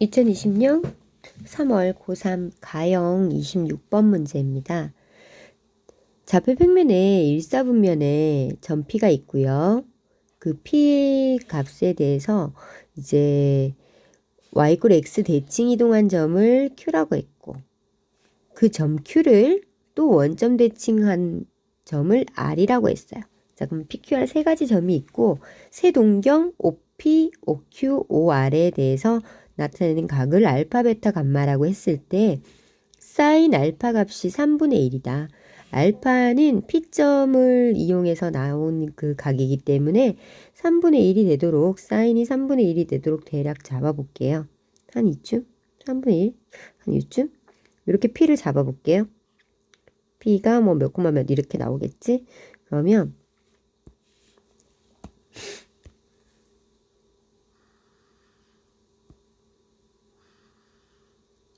2020년 3월 고3 가영 26번 문제입니다. 좌표 평면에 일사분면에 점피가 있고요. 그 p 값에 대해서 이제 y 이퀄 x 대칭 이동한 점을 q라고 했고 그 점 q를 또 원점 대칭한 점을 r이라고 했어요. 자, 그럼 PQR 세 가지 점이 있고 세 동경 OP, OQ, OR에 대해서 나타내는 각을 알파, 베타, 감마라고 했을 때 사인 알파 값이 3분의 1이다. 알파는 P점을 이용해서 나온 그 각이기 때문에 3분의 1이 되도록 사인이 3분의 1이 되도록 대략 잡아볼게요. 한 이쯤? 3분의 1? 한 이쯤? 이렇게 P를 잡아볼게요. P가 뭐몇 콤마 몇 이렇게 나오겠지? 그러면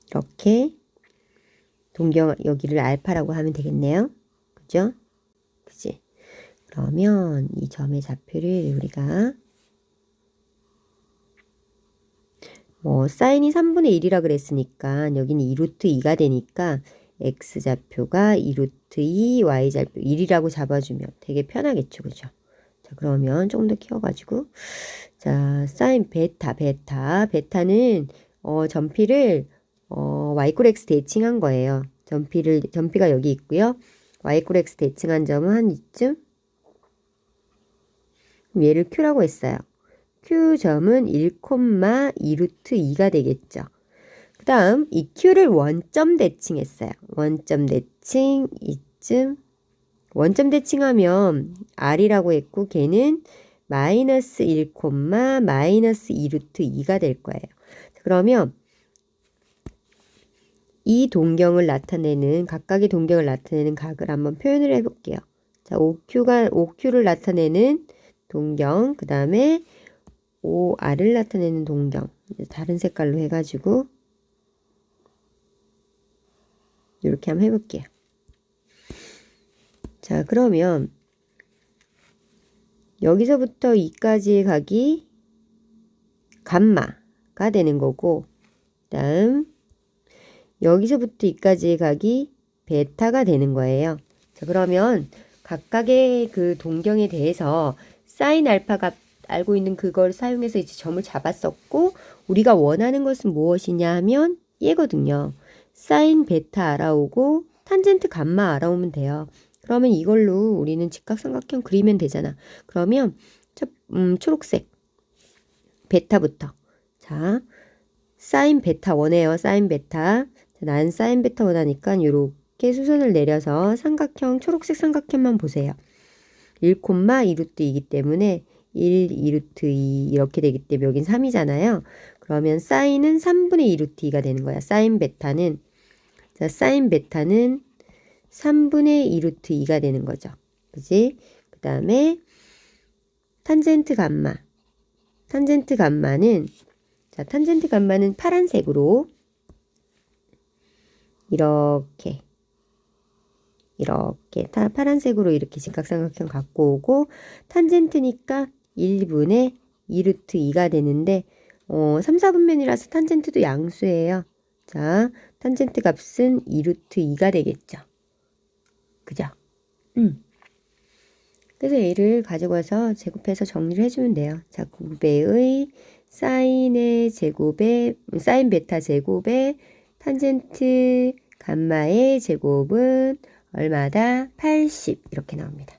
이렇게 동경 여기를 알파라고 하면 되겠네요. 그죠? 그지? 그러면 이 점의 좌표를 우리가 뭐 사인이 3분의 1이라 그랬으니까 여기는 2루트 2가 되니까 x 좌표가 2루트 2, y 좌표 1이라고 잡아주면 되게 편하겠죠. 그죠? 자, 그러면 조금 더 키워가지고 자, 사인 베타, 베타, 베타는 어, 점피를 어, y 꼴 x 대칭한 거예요. 점피를 점피가 여기 있고요. y 꼴 x 대칭한 점은 한 이쯤 얘를 q라고 했어요. q 점은 1,2루트 2가 되겠죠. 그 다음 이 q를 원점 대칭했어요. 원점 대칭 이쯤 원점 대칭하면 r이라고 했고 걔는 마이너스 1, 마이너스 2루트 2가 될 거예요. 그러면 이 동경을 나타내는 각각의 동경을 나타내는 각을 한번 표현을 해볼게요. 자, OQ가 OQ를 나타내는 동경, 그 다음에 OR을 나타내는 동경. 다른 색깔로 해가지고 이렇게 한번 해볼게요. 자, 그러면 여기서부터 이까지의 각이 감마가 되는 거고, 다음 여기서부터 이까지의 각이 베타가 되는 거예요. 자, 그러면 각각의 그 동경에 대해서 사인 알파가 알고 있는 그걸 사용해서 이제 점을 잡았었고 우리가 원하는 것은 무엇이냐 하면 얘거든요. 사인 베타 알아오고 탄젠트 감마 알아오면 돼요. 그러면 이걸로 우리는 직각삼각형 그리면 되잖아. 그러면 첫, 음, 초록색 베타부터 자 사인 베타 원해요. 사인 베타 난 사인 베타 원하니까 이렇게 수선을 내려서 삼각형 초록색 삼각형만 보세요. 1, 2루트 2이기 때문에 1, 2루트 2 이렇게 되기 때문에 여긴 3이잖아요. 그러면 사인은 3분의 2루트 2가 되는 거야. 사인 베타는 자, 사인 베타는 3분의 2루트 2가 되는 거죠. 그지? 그 다음에 탄젠트 감마. 탄젠트 감마는 자, 탄젠트 감마는 파란색으로 이렇게 이렇게 다 파란색으로 이렇게 직각삼각형 갖고 오고 탄젠트니까 1분의 2루트 2가 되는데 어, 3, 4분면이라서 탄젠트도 양수예요. 자, 탄젠트 값은 2루트 2가 되겠죠. 그죠? 음. 그래서 얘를 가지고 와서 제곱해서 정리를 해주면 돼요. 자, 9배의 사인의 제곱에, 사인 베타 제곱에 탄젠트 감마의 제곱은 얼마다? 80 이렇게 나옵니다.